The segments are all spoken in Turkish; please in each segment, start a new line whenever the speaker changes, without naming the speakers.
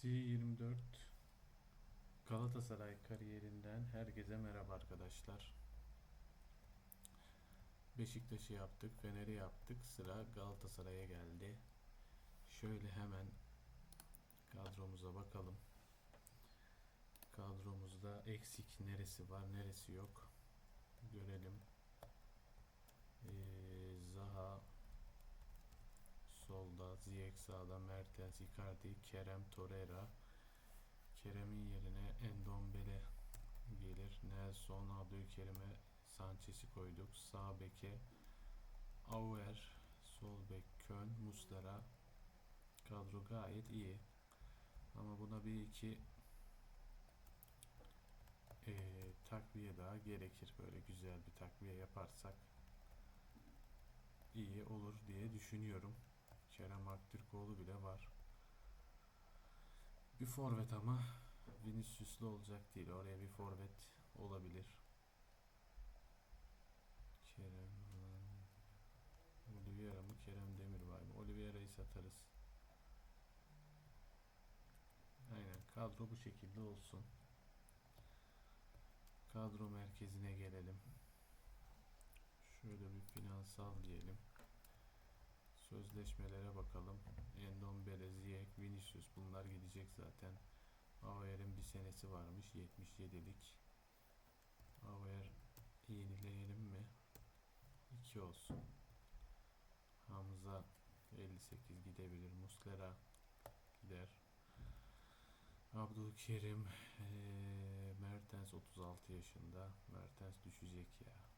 FC 24 Galatasaray kariyerinden herkese merhaba arkadaşlar. Beşiktaş'ı yaptık, Fener'i yaptık. Sıra Galatasaray'a geldi. Şöyle hemen kadromuza bakalım. Kadromuzda eksik neresi var, neresi yok. Görelim. Ee, Zaha solda, Ziyech sağda, Mertens, Icardi, Kerem, Torreira. Kerem'in yerine Endombele gelir. Nelson, Abdülkerim'e Sanchez'i koyduk. Sağ beke Auer, sol bek Kön, Muslera. Kadro gayet iyi. Ama buna bir iki eee, takviye daha gerekir. Böyle güzel bir takviye yaparsak iyi olur diye düşünüyorum. Kerem Aktürkoğlu bile var. Bir forvet ama Vinicius'lu olacak değil. Oraya bir forvet olabilir. Kerem Oliveira mı Kerem Demirbay mı? Oliveira'yı satarız. Aynen kadro bu şekilde olsun. Kadro merkezine gelelim. Şöyle bir finansal diyelim. Sözleşmelere bakalım. Endombele, Ziyech, Vinicius bunlar gidecek zaten. Aver'in bir senesi varmış 77'lik. Aver yenileyelim mi? 2 olsun. Hamza 58 gidebilir. Muslera gider. Abdülkerim eee, Mertens 36 yaşında. Mertens düşecek ya.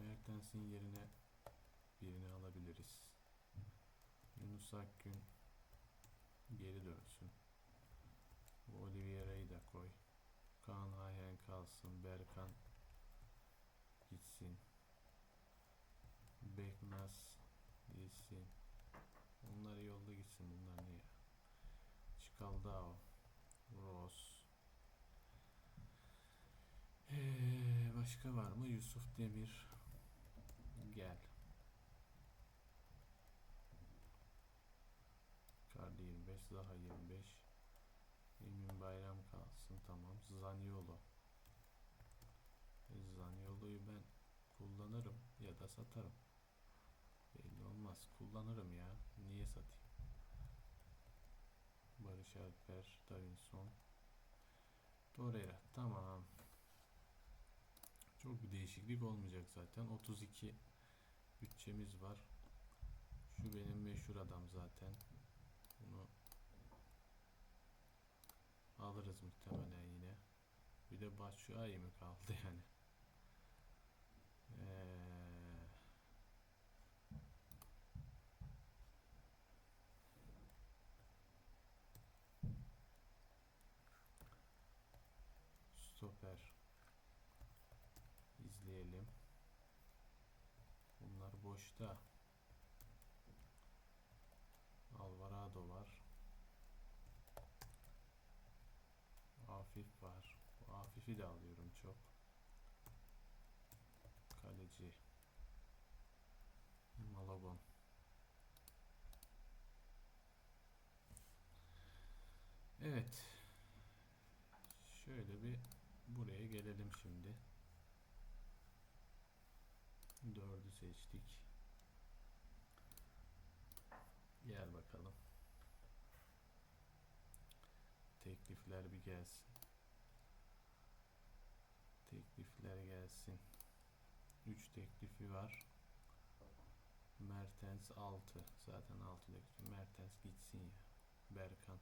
Mertens'in yerine birini alabiliriz. Yunus Akgün geri dönsün. Oliveira'yı da koy. Kaan Ayhan kalsın. Berkan gitsin. Beknaz gitsin. Onları yolda gitsin. Bunlar ne ya? Çikaldao. Ross. Ee, başka var mı? Yusuf Demir. Gel. Kardi 25, Zaha 25. Emin Bayram kalsın tamam. Zaniolo. E, Zaniolo'yu ben kullanırım ya da satarım. Belli olmaz. Kullanırım ya. Niye satayım? Barış Alper, Davinson. Torreira. Tamam. Çok bir değişiklik olmayacak zaten. 32 bütçemiz var. Şu benim meşhur adam zaten. Bunu alırız muhtemelen yine. Bir de Batshuayi mi kaldı yani? Ee, stoper izleyelim. Bunlar boşta. Alvarado var. Afif var. Bu Afif'i de alıyorum çok. Kaleci. Malabon. Evet. Şöyle bir buraya gelelim şimdi. Dördü seçtik. Gel bakalım. Teklifler bir gelsin. Teklifler gelsin. 3 teklifi var. Mertens 6. Zaten 6 teklif. Mertens gitsin ya. Berkan.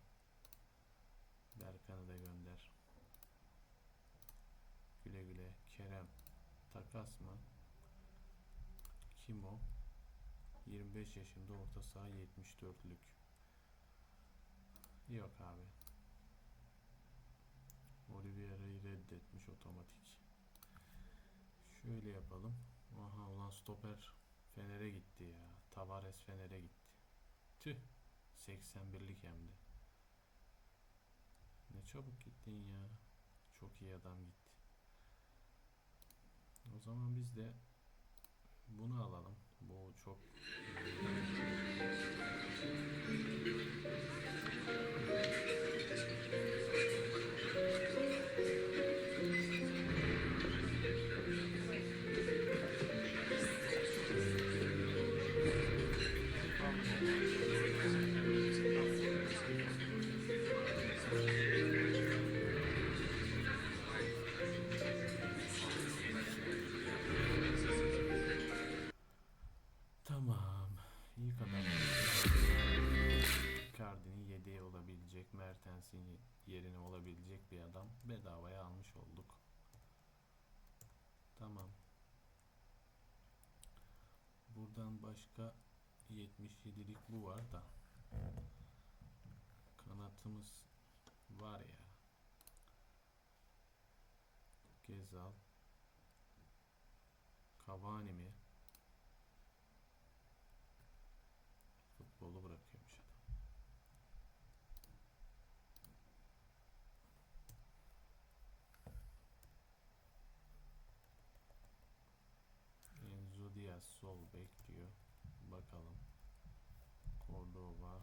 Berkan'ı da gönder. Güle güle. Kerem. Takas mı? Kim o? 25 yaşında orta saha 74'lük. Yok abi. Oliveira'yı reddetmiş otomatik. Şöyle yapalım. Aha ulan stoper Fener'e gitti ya. Tavares Fener'e gitti. Tüh. 81'lik hem de. Ne çabuk gittin ya. Çok iyi adam gitti. O zaman biz de bunu alalım. Bu çok adam bedavaya almış olduk. Tamam. Buradan başka 77'lik bu var da kanatımız var ya. Gezal Cavani mi? Futbolu bırakıyormuş adam. Enzo Diaz sol bek diyor. Bakalım. Cordova.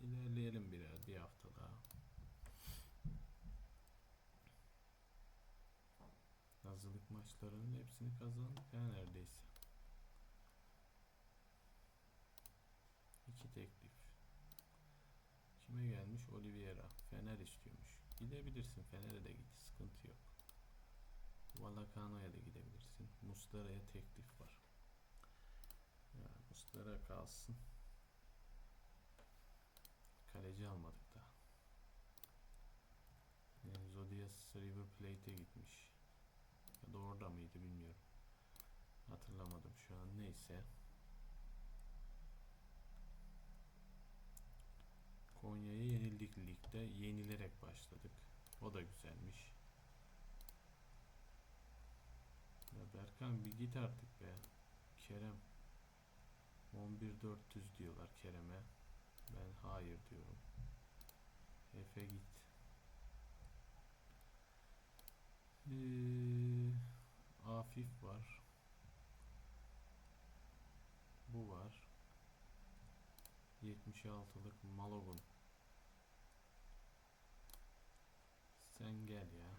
İlerleyelim biraz bir hafta daha. Hazırlık maçlarının hepsini kazandık ya neredeyse. İki teklif. Kime gelmiş? Oliveira. Fener istiyormuş. Gidebilirsin. Fener'e de git. Sıkıntı yok. Vallecano'ya da gidebilirsin. Muslera'ya teklif var. Ya Muslera kalsın. Kaleci almadık daha. Enzo Diaz River Plate'e gitmiş. Ya da orada mıydı bilmiyorum. Hatırlamadım şu an. Neyse. Ligde. Yenilerek başladık. O da güzelmiş. Ya Berkan bir git artık be. Kerem. 11400 diyorlar Kerem'e. Ben hayır diyorum. Efe git. Ee, Afif var. Bu var. 76'lık Malogun. Sen gel ya.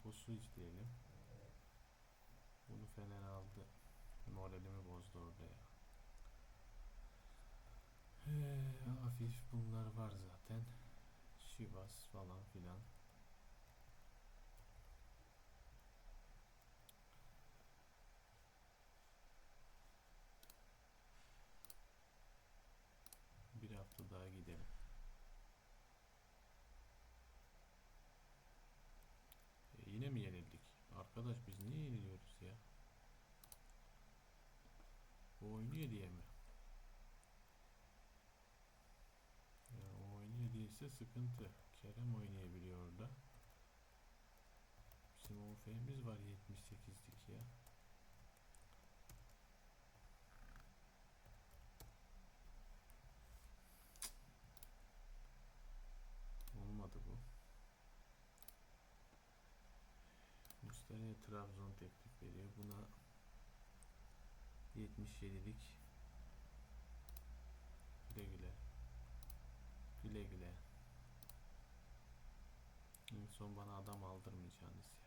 Campos'u izleyelim. Bunu Fener aldı. Moralimi bozdu orada ya. Ee, hafif bunlar var zaten. Şivas falan filan. Bir hafta daha gidelim. E, yine mi yenildik? Arkadaş biz niye yeniliyoruz ya? Oynuyor diye mi? Ya o oynuyor değilse sıkıntı. Kerem oynayabiliyor orada. Bizim OF'miz var 78'lik ya. Olmadı bu. Muslera'ya Trabzon teklif veriyor. Buna 77'lik güle güle. Güle güle. En son bana adam aldırmayacağınız ya.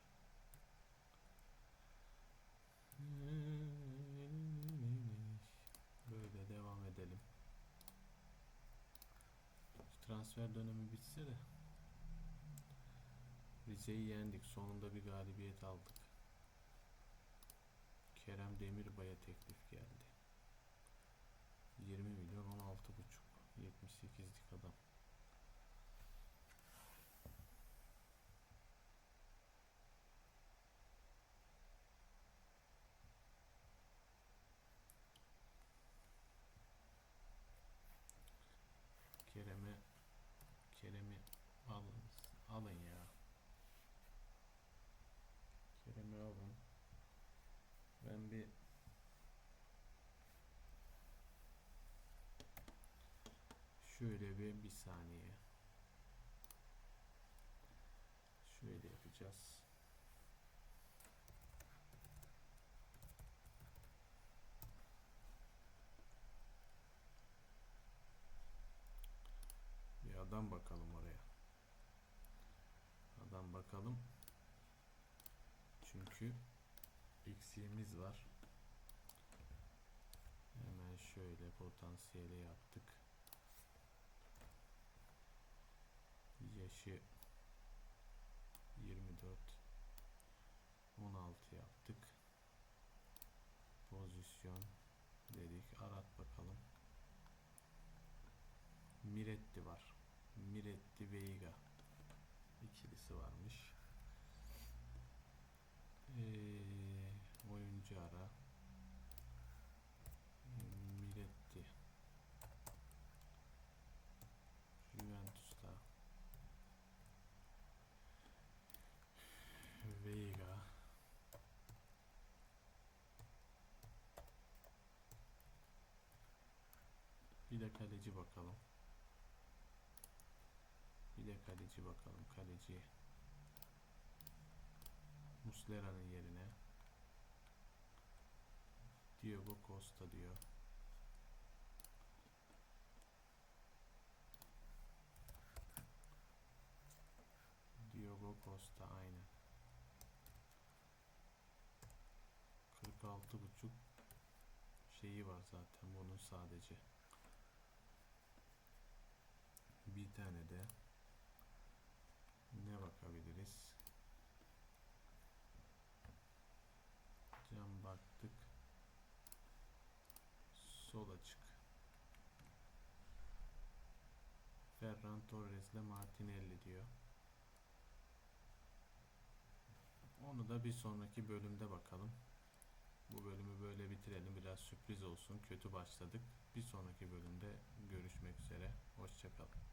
Böyle devam edelim. Şu transfer dönemi bitse de Rize'yi yendik. Sonunda bir galibiyet aldık. Kerem Demirbay'a teklif geldi. 20 milyon 16,5 78 şöyle bir bir saniye. Şöyle yapacağız. Bir adam bakalım oraya. Adam bakalım. Çünkü eksiğimiz var. Hemen şöyle potansiyeli yaptık. Yaşı 24 16 yaptık. Pozisyon dedik. Arat bakalım. Miretti var. Miretti Veiga ikilisi varmış. Ee, oyuncu ara. Miretti. Juventus'ta. Veiga. Bir de kaleci bakalım. Bir de kaleci bakalım. Kaleci. Muslera'nın yerine. Diogo Costa diyor. Diogo Costa aynen. 46 buçuk şeyi var zaten bunun sadece. Bir tane de ne bakabiliriz? Cam baktık. Sol açık. Ferran Torres ile Martinelli diyor. Onu da bir sonraki bölümde bakalım. Bu bölümü böyle bitirelim. Biraz sürpriz olsun. Kötü başladık. Bir sonraki bölümde görüşmek üzere. Hoşçakalın.